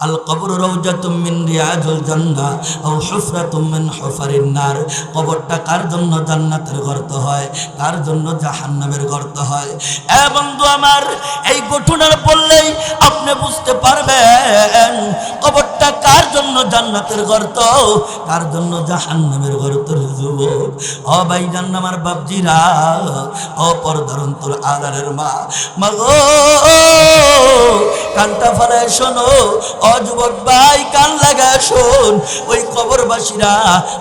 কবর রৌজাতুম মিন রিয়াজুল জান্নাহ আও হুফরাতুম মিন হুফারিন নার। কবরটা কার জন্য জান্নাতের গর্ত হয়? কার জন্য জাহান্নামের গর্ত হয়? এ বন্ধু আমার, এই ঘটনার বললেই আপনি বুঝতে পারবেন কবরটা কার জন্য জান্নাতের গর্ত? কার জন্য জাহান্নামের গর্ত যুবক? ও ভাই জান্নামার বাপজিরা, ও পরদরন্তর আদারের মা। মাগো, কানটা ফলায় শোনো ও যুবক ভাই, কান লাগা শোন। ওই কবরবাসীরা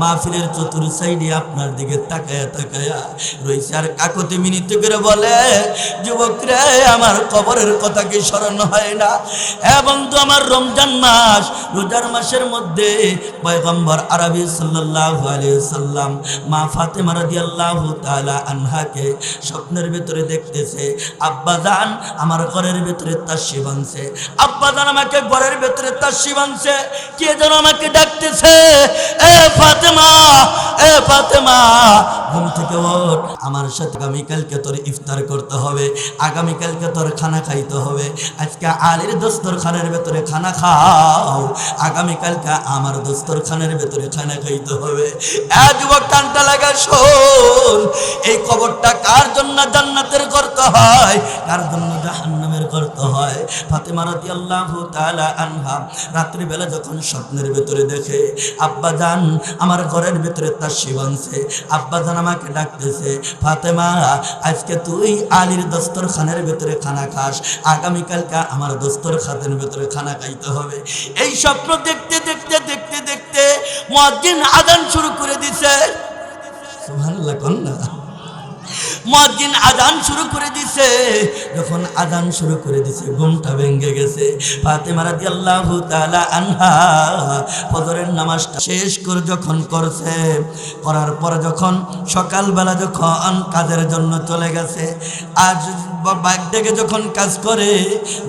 মাহফিলের চতুর সাইডে আপনার দিকে তাকায়া তাকায়া রয়েছে আর কাকতি করে বলে আমার কবরের কথা কি স্মরণ হয় না? এবং তো আমার রমজান মাস। রোজার মাসের মধ্যে পয়গম্বর আরবি আনহাকে স্বপ্নের ভিতরে দেখতেছে। আব্বা জান আমার ঘরের ভিতরে তাসি বানছে। আব্বা জান আমাকে ঘরের ভিতরে তাসি বানছে। কে যেন আমাকে ডাকতেছে, এ ফাতেমা এ ফাতেমা, ঘুম থেকে ওঠ। আমার সাথে আগামীকালকে তোর ইফতার করতে হবে, আগামীকালকে তোর খানা খাইতে হবে। আজকে আলীর দোস্তর খানের ভেতরে খানা খাও, আগামীকালকে আমার দোস্তর খানের ভেতরে খানা খাইতে হবে। যুবক কানটা লাগা শোন, এই খবরটা কার জন্য জান্নাতের করতে হয়? কার জন্য জাহান্নামের করতে হয়। ফাতেমা রাদিয়াল্লাহু তাআলা আনহা রাত্রিবেলা যখন স্বপ্নের ভেতরে দেখে, আব্বা জান, আমার ঘরের ভেতরে তার শিবানছে আব্বা জান আমাকে ডাকতেছে, ফাতেমা, আজকে তুই আলীর দস্তরখানের ভেতরে খানা খাস। আগামীকালকে আমার দস্তরখানের ভেতরে খানা খাইতে হবে। এই স্বপ্ন দেখতে দেখতে দেখতে দেখতে মজ্জিন আদান শুরু করে দিছে। সুবহানাল্লাহ, কন্যা। মজ্জিন আজান শুরু করে দিছে। যখন আজান শুরু করে দিছে, ঘুমটা ভেঙে গেছে। ফাতেমা রাদিয়াল্লাহু তাআলা আনহা ফজরের নামাজটা শেষ করে যখন করছে, করার পর যখন সকালবেলা যখন কাজের জন্য চলে গেছে, আজ বাইক থেকে যখন কাজ করে,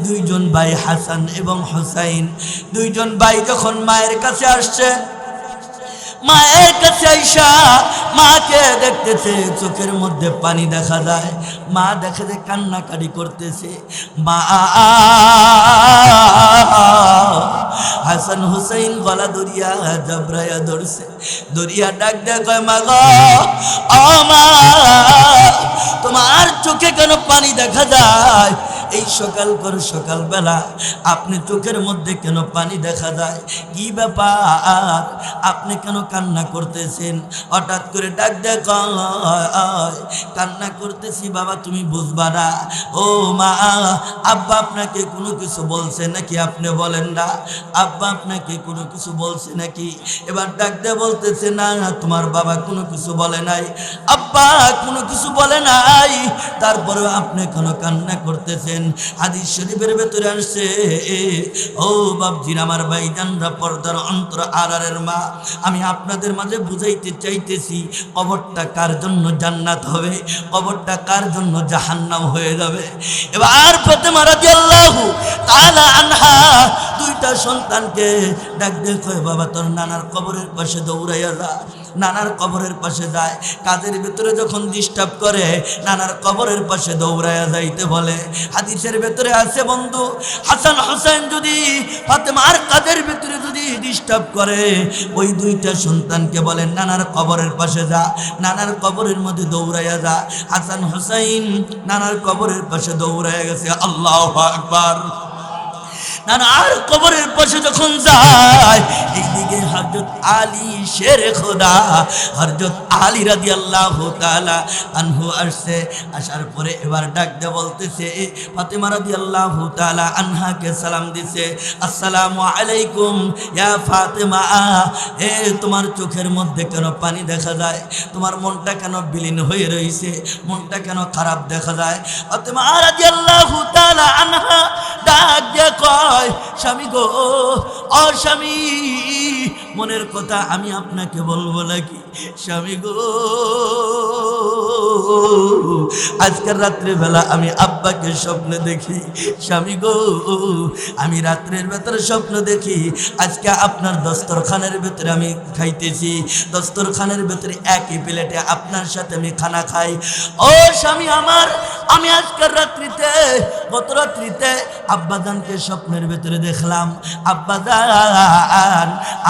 দুইজন ভাই হাসান এবং হোসাইন, দুইজন ভাই যখন মায়ের কাছে আসছে মায়ের কাছে আইসা মাকে দেখতেছে, চোখের মধ্যে পানি দেখা যায়। মা দেখে যে কান্নাকাটি করতেছে। মা হাসান হুসাইন গলা দরিয়া জবরাইয়া ধরছে। দরিয়া ডাক কয়, মা গো মা, তোমার চোখে কেন পানি দেখা যায়? এই সকাল করে সকালবেলা আপনি চোখের মধ্যে কেন পানি দেখা যায়? কি ব্যাপার? আপনি কেন কান্না করতেছেন? হঠাৎ করে ডাক দেখ কান্না করতেছি, বাবা, তুমি বুঝবা না। ও মা, আব্বা আপনাকে কোনো কিছু বলছে নাকি? আপনি বলেন না। আব্বা আপনাকে কোনো কিছু বলছে নাকি? এবার ডাক দিয়ে বলতেছে না, তোমার বাবা কোনো কিছু বলে নাই। আব্বা কোনো কিছু বলে নাই। তারপরেও আপনি কেন কান্না করতেছেন? হাদিস শরীফের ভেতরে আসছে, ও বাবজির আমার ভাইজানরা পর্দার অন্তর আড়ারের মা, আমি আপনাদের মাঝে বুঝাইতে চাইতেছি, কবরটা কার জন্য জান্নাত হবে? কবরটা কার জন্য জাহান্নাম হয়ে যাবে? এবার ফাতেমা রাদিয়াল্লাহু তাআলা আনহা দুইটা সন্তানকে ডাক কয়, বাবা, তোর নানার কবরের পাশে দৌড়াইয়া যা। নানার কবরের পাশে যায়। কাজের ভিতরে যখন ডিস্টার্ব করে, নানার কবরের পাশে দৌড়াইয়া যাইতে বলে। হাদিসের ভেতরে আছে বন্ধু, হাসান হোসেন যদি ফাতেমার কাজের ভিতরে যদি ডিস্টার্ব করে, ওই দুইটা সন্তানকে বলেন নানার কবরের পাশে যা। নানার কবরের মধ্যে দৌড়াইয়া যা। হাসান হোসাইন নানার কবরের পাশে দৌড়াইয়া গেছে, আল্লাহ আকবার। নানার কবরের পাশে যখন যায় হজরত আলী, শের খোদা হজরত আলী রাদি আল্লাহ আনহু আসছে। আসার পরে এবার ডাক দে বলতেছে, ফাতেমা রাদি আল্লাহ আনহাকে সালাম দিছে, আসসালামু আলাইকুম, ইয়া ফাতেমা, এ তোমার চোখের মধ্যে কেন পানি দেখা যায়? তোমার মনটা কেন বিলীন হয়ে রয়েছে মনটা কেন খারাপ দেখা যায়? ফাতেমা রাদি আল্লাহ আনহা ডাক দিয়ে কয়, স্বামী গো ও স্বামী, মনের কথা আমি আপনাকে বলব নাকি? স্বামী গো, আজকের রাত্রে বেলা আমি আব্বাকে স্বপ্নে দেখি। স্বামী গো, আমি রাত্রের ভেতরে স্বপ্ন দেখি, আজকে আপনার দস্তরখানের ভেতরে আমি খাইতেছি। দস্তরখানের ভেতরে একই প্লেটে আপনার সাথে আমি খানা খাই। ও স্বামী আমার, আমি আজকের রাত্রিতে, গত রাত্রিতে আব্বাজানকে স্বপ্নের ভেতরে দেখলাম। আব্বাজান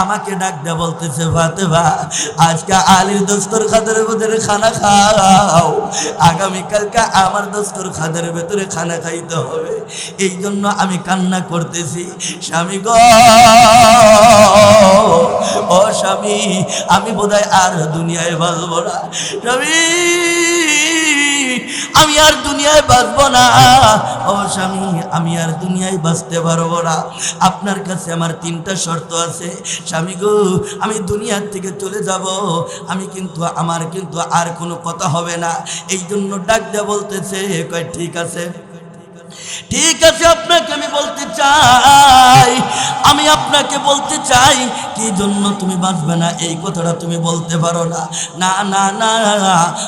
আমাকে ডাক দেয়া বলতেছে, ফাতেমা, আজকে আলীর দোস্তর খাদের ভেতরে খানা খাও। আগামীকালকে আমার দোস্তর খাদের ভেতরে খানা খাইতে হবে। এই জন্য আমি কান্না করতেছি। স্বামী গ, ও স্বামী, আমি বোধহয় আর দুনিয়ায় বাঁচবো না। স্বামী আমি আর দুনিয়ায় বাঁচব না। ও স্বামী, আমি আর দুনিয়ায় বাঁচতে পারব না। আপনার কাছে আমার তিনটা শর্ত আছে। স্বামী গো, আমি দুনিয়ার থেকে চলে যাব। আমি কিন্তু, আমার কিন্তু আর কোনো কথা হবে না। এই জন্য ডাক দেওয়া বলতেছে, কয়, ঠিক আছে। ঠিক আছে, আপনাকে আমি বলতে চাই। আমি আপনাকে বলতে চাই, কি জন্য তুমি বাঁচবে না? এই কথাটা তুমি বলতে পারো না। না না না,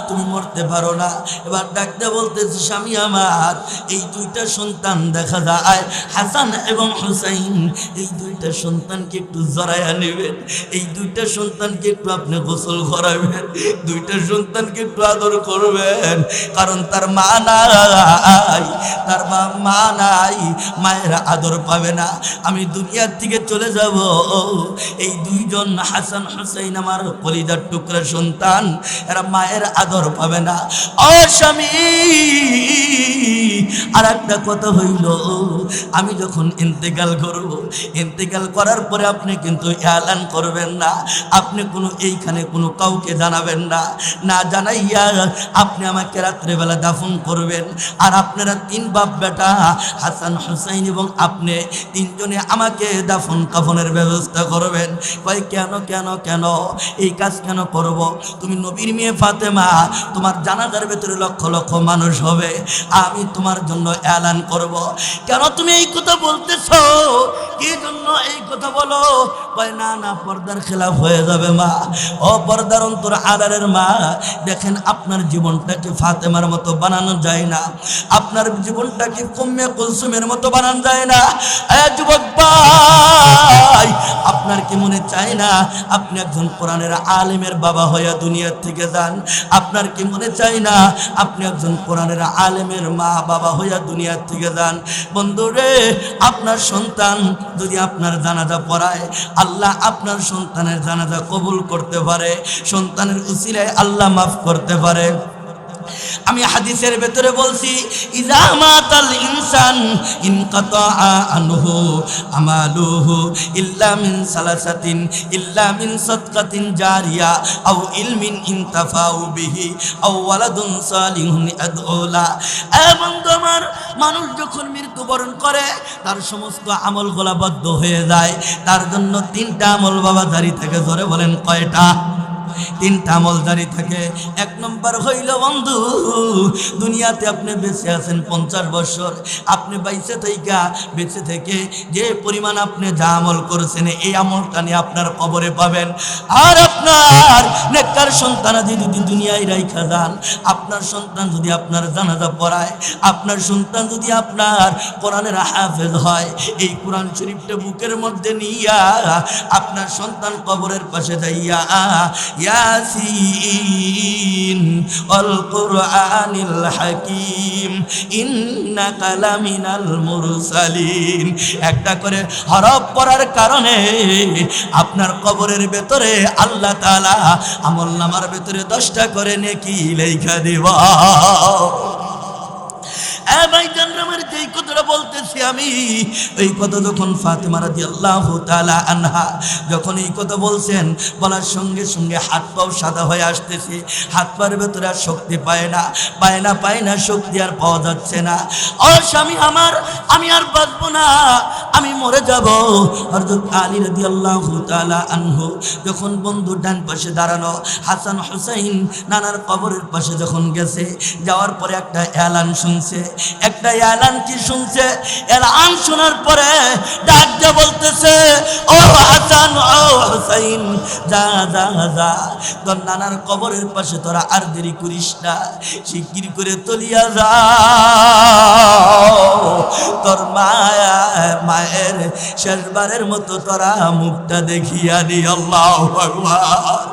তুমি মরতে পারো না। এবার ডাকতে বলতেছে, স্বামী আমার, এই দুইটা সন্তান দেখা যায়। হাসান এবং হুসাইন, এই দুইটা সন্তানকে একটু জড়াইয়া নেবেন। এই দুইটা সন্তানকে একটু আপনি গোসল করাবেন। দুইটা সন্তানকে একটু আদর করবেন। কারণ তার মা নাই, তার মা মা নাই, মায়ের আদর পাবে না। আমি দুনিয়ার থেকে চলে যাব। এই দুইজন হাসান হুসাইন আমার কলিজার টুকরা সন্তান, এরা মায়ের আদর পাবে না। ও স্বামী আর একটা কথা হইল, আমি যখন ইন্তেকাল করব, ইন্তেকাল করার পরে আপনি কিন্তু এলান করবেন না। আপনি কোনো এইখানে কোনো কাউকে জানাবেন না। না জানাইয়া আপনি আমাকে রাত্রেবেলা দাফন করবেন। আর আপনারা তিন বাপ বেটা হাসান, হুসাইন এবং আপনি তিনজনে আমাকে দাফন কাফনের ব্যবস্থা করবেন। কয়, কেন কেন কেন? এই কাজ কেন করব? তুমি নবীর মেয়ে ফাতেমা, তোমার জানাজার ভেতরে লক্ষ লক্ষ মানুষ হবে। আমি তোমার জন্য এলান করব। কেন তুমি এই কথা বলতেছো? কি জন্য এই কথা বলো? কয়, না না, পর্দার খেলাফ হয়ে যাবে মা। ও পর্দার অন্তর আড়ারের মা, দেখেন আপনার জীবনটাকে ফাতেমার মতো বানানো যায় না। আপনার জীবনটাকে কমে কুলসুমের মতো বানানো যায় না। যুবক ভাই, আপনার কি মনে চায় না? আপনি একজন কোরআনের আলেমের বাবা হইয়া দুনিয়ার থেকে যান। আপনার কি মনে চায় না? আপনি একজন কোরআনের আলেমের মা বাবা হইয়া দুনিয়ার থেকে যান। বন্ধুরে আপনার সন্তান যদি আপনার জানাজা পড়ায়, আল্লাহ আপনার সন্তানের জানাজা কবুল করতে পারে। সন্তানের উসিলায় আল্লাহ মাফ করতে পারে। আমি হাদিসের ভেতরে বলছি ইজামাতাল ইনসান ইনকাতা আনহু আমালুহু ইল্লা মিন সালাসাতিন ইল্লা মিন সাদকাতিন জারিয়া আও ইলমিন ইনতাফাউ বিহি আও ওয়ালাদুন সালিহুন আদউলা এ বন্ধু আমার, মানুষ যখন মৃত্যুবরণ করে, তার সমস্ত আমল গোলাবদ্ধ হয়ে যায়। তার জন্য তিনটা আমল বাবা জারি থেকে ধরে বলেন, কয়টা? তিনটা তামল জারি থাকে। এক নম্বর হইল, বন্ধু, দুনিয়াতে আপনি বেঁচে আছেন পঞ্চাশ বছর। আপনি বাইসে থেকা বেঁচে থেকে যে পরিমাণ আপনি যা আমল করেছেন, এই আমলটা নিয়ে আপনার কবরে পাবেন। আর আপনার নেককার সন্তান যদি দুনিয়ায় রাইখা যান, আপনার সন্তান যদি আপনার জানাজা পড়ায়, আপনার সন্তান যদি আপনার কোরআনের হাফেজ হয়, এই কোরআন শরীফটা বুকের মধ্যে নিয়া আপনার সন্তান কবরের পাশে যাইয়া, ইয়াসিন অল কোরআনিল হাকিম, ইন্নাকা লামিনাল মুরসালিন। একটা করে হরফ পড়ার কারণে আপনার কবরের ভেতরে আল্লাহ তাআলা আমল নামার ভেতরে দশটা করে নেকি লেখা দেওয়া। যেই কথাটা বলতেছি আমি এই কথা যখন ফাতেমা রাদিয়াল্লাহু তাআলা আনহা যখন এই কথা বলছেন, বলার সঙ্গে সঙ্গে হাত পাও সাদা হয়ে আসতেছে। হাত পায়ের ভেতরে আর শক্তি পায় না পায় না পায় না, শক্তি আর পাওয়া যাচ্ছে না। ও স্বামী আমার, আমি আর বাঁচবো না, আমি মরে যাব। হযরত আলী রাদিয়াল্লাহু তাআলা আনহু যখন বন্ধু ডান পাশে দাঁড়ানো, হাসান হুসাইন নানার কবরের পাশে যখন গেছে, যাওয়ার পরে একটা এলান শুনছে। একটা এলান কি শুনছে এলান শোনার পরে ডাক দিয়ে বলতেছে, ও হাসান, ও হুসাইন, যা যা যা, তোর নানার কবরের পাশে তোরা আর দেরি করিস না, শিগগির করে তলিয়া যা তোর মায়া, মায়ের শেষবারের মতো তোরা মুখটা দেখিয়া দি, আল্লাহ ভগবান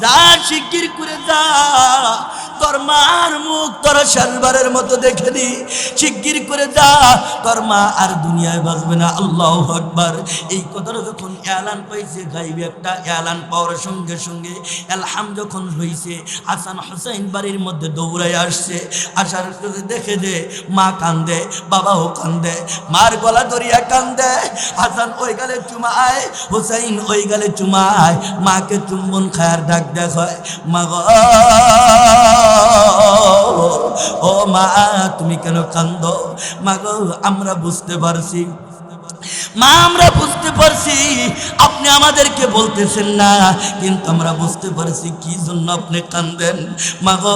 যা শিগগির করে যা। তোর মার মুখ তোর সালবারের মতো দেখে নি। শিগগির করে যা। তোর মা আর দুনিয়ায় বাঁচবে না। আল্লাহ আকবার। এই কথাটা যখন এলান পাইছে, গাইবে একটা এলান পাওয়ার সঙ্গে সঙ্গে এলহাম যখন হইছে, হাসান হোসেন বাড়ির মধ্যে দৌড়াই আসছে। আসার দেখে যে মা কান্দে, বাবাও কান্দে, মার গলা ধরিয়া কান্দে। হাসান ওই গালে চুমায়, হুসাইন ওই গালে চুমায়, মাকে চুম্বন খায়ার ডাক দেখো মা গো ও মা, তুমি কেন কান্দ মাগ, আমরা বুঝতে পারছি। মা, আমরা বুঝতে পারছি আপনি আমাদেরকে বলতেছেন না, কিন্তু আমরা বুঝতে পারছি কি জন্য আপনি কান্দেন। মা গো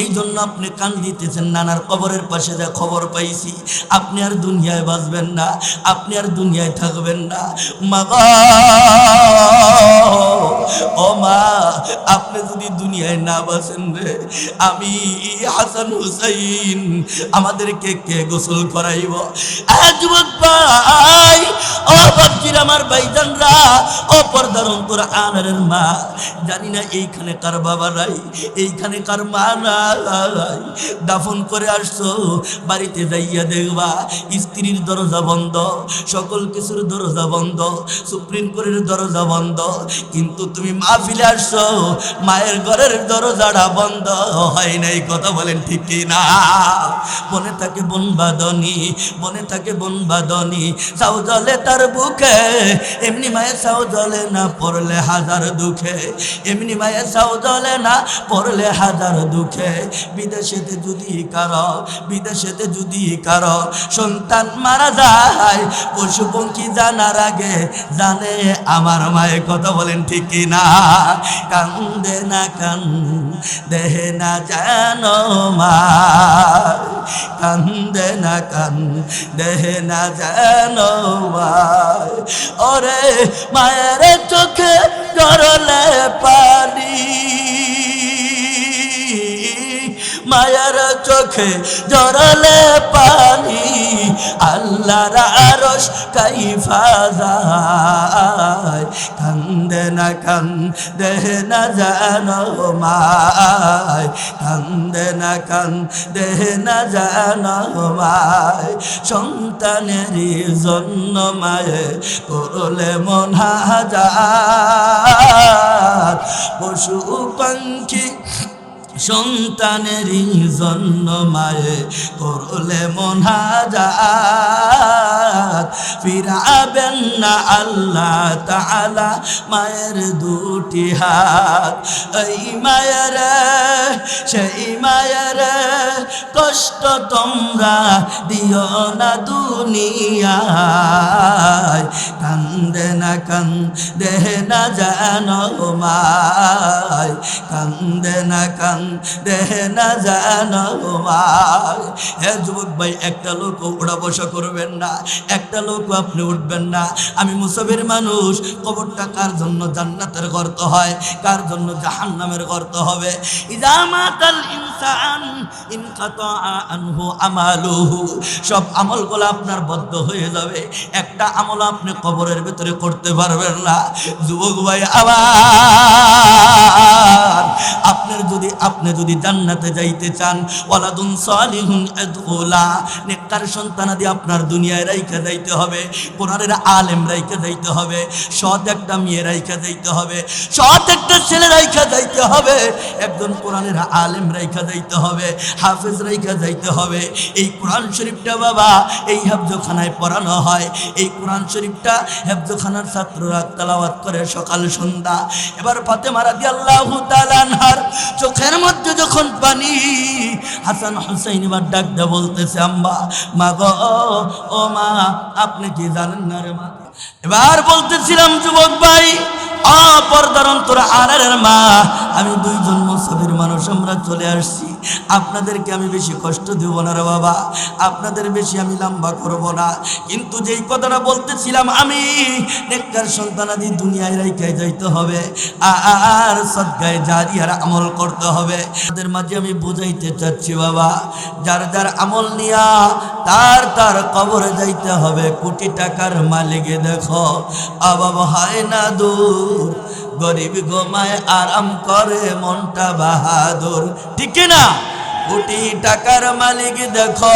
এই জন্য আপনি কান দিতেছেন, নানার কবরের পাশে যা খবর পাইছি। আপনি আর দুনিয়ায় বাঁচবেন না, আপনি আর দুনিয়ায় থাকবেন না। মা গো ও মা, আপনি যদি দুনিয়ায় না বাঁচেন রে, আমি হাসান হুসাইন আমাদেরকে কে গোসল করাইব? যুবক ভাই, ও আমার ভাইজানরা, ও পর্দার অন্তর আনারের মা। জানি না এইখানে কার বাবা নাই, এইখানে কার মা নাই। দাফন করে আসছো, বাড়িতে যাইয়া দেখবা, স্ত্রীর দরজা বন্ধ, সকল কিছুর দরজা বন্ধ, সুপ্রিম কোর্টের দরজা বন্ধ। কিন্তু তুমি মাহফিলে আসছো, মায়ের ঘরের দরজাটা বন্ধ। হয় নাই, কথা বলেন ঠিক না? মনে থাকে বন বাদনি মনে থাকে বন বাদনি সাউ জলে তার বুকে এমনি মায়ের সাউ জলে না, পড়লে হাজার দুঃখে। এমনি মায়ের সাউ জলে না, পড়লে হাজার দুঃখে। বিদেশেতে যদি কার, বিদেশেতে যদি কার সন্তান মারা যায় পশু পঙ্খী জানার আগে জানে আমার মায়ে কথা বলেন ঠিক কি না? কান্দে না কান দেহে না জানো মা। কান্দে না কান দেহে না জানো মা। ওরে মায়ের চোখে জড়লে পানি। মায়ার চোখে জড়ালে পানি, আল্লাহর আরশ কাইফা যায়। কান্দে না কান্দে না জানো মায়, কান্দে না কান্দে না জানো মায়। সন্তানের জন্য মায়ে করলে মন পশু পাখি সন্তানেরই জন্য মায়ে করলে মনাজাত ফিরাবেন না আল্লাহ তাআলা মায়ের দুটি হাত। এই মায়ের, সেই মায়ের কষ্ট তোমরা দিও না দুনিয়ায়। কান্দে না কান্দে না জানো মায়, কান্দে না একটা লোক ওড়া বসা করবেন না, একটা লোক আপনি উঠবেন না। আমি মুসাফির মানুষ, কবরটা কার জন্য জান্নাতের গর্ত হয়? কার জন্য জাহান্নামের গর্ত হবে? সব আমলগুলো আপনার বদ্ধ হয়ে যাবে। একটা আমল আপনি কবরের ভিতরে করতে পারবেন না। যুবক ভাই, আবার আপনার যদি আপনি যদি জান্নাতে যাইতে চান, ওয়ালাদুন সালিহুন আদখুলা, নেককার সন্তানাদি আপনার দুনিয়ায় রাইখা যাইতে হবে, কোরআনের আলেম রাইখা যাইতে হবে, সৎ একটা মেয়ে রাইখা যাইতে হবে, সৎ একটা ছেলে রাইখা যাইতে হবে, একজন কোরআনের আলেম রাইখা যাইতে হবে, হাফেজ রাইখা যাইতে হবে। এই কোরআন শরীফটা বাবা, এই হেফজখানায় পড়ানো হয়। এই কোরআন শরীফটা হেফজখানার ছাত্ররা তালাওয়াত করে সকাল সন্ধ্যা। এবার ফাতেমা রাদিয়াল্লাহু তাআলা আনহার চোখের মধ্যে যখন পানি, হাসান হুসাইন এবার ডাক দিয়ে বলতেছে আম্বা মা গো, ও মা, আপনি কি জানেন না রে মা? এবার বলতেছিলাম, যুবক ভাই অপরদার অন্তর আনারের মা, আমি দুইজন মুসাফির মানুষ, আমরা চলে আসছি। আপনাদেরকে আমি বেশি কষ্ট দেব না রে বাবা। আপনাদের বেশি আমি লম্বা করব না। কিন্তু যেই কথাটা বলতেছিলাম আমি, নেককার সন্তানাদি দুনিয়ায় রাইখায় যাইতে হবে। আর সদ্গায় আর আমল করতে হবে। তাদের মাঝে আমি বুঝাইতে চাচ্ছি বাবা, যার যার আমল নিয়া তার তার কবরে যাইতে হবে। কোটি টাকার মালিকে দেখো আবাব হয় না দূর। গরিব গোমায় আরাম করে মনটা বাহাদুর। ঠিক না কোটি টাকার মালিক দেখো।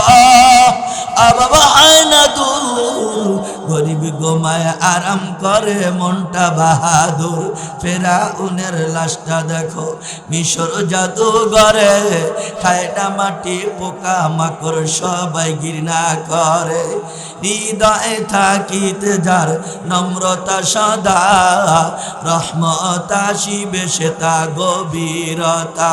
গরিব গোমায় আরাম করে মনটা বাহাদুর। ফেরা উনের লাশটা দেখো, মিশর জাদু গরে খায়টা মাটি, পোকা মাকড় সবাই ঘৃণা করে। হৃদয়ে থাকিতে যার নম্রতা সদা, রহমতা শিবে সেতা গভীরতা।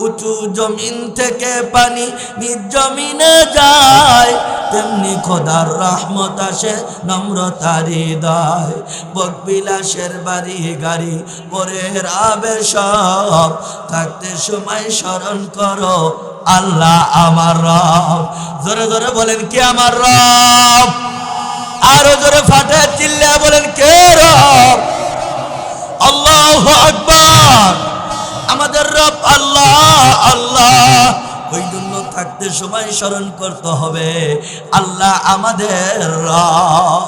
উঁচু জমিন থেকে পানি নিজ জমিনে যায়। তেমনি খোদার রহমত আসে নম্রতার হৃদয়। বকবিলাসের বাড়ি, গাড়ি পরে রাবে সব। থাকতে সময় স্মরণ করো, আল্লাহ আমার রব। জোরে জোরে বলেন, কে আমার রব? আরও জোরে ফাটে চিল্লা বলেন, কে রব? আল্লাহ আকবার। আমাদের রব আল্লাহ আল্লাহ। ওই জন্য থাকতে সময় স্মরণ করতে হবে। আল্লাহ আমাদের রব।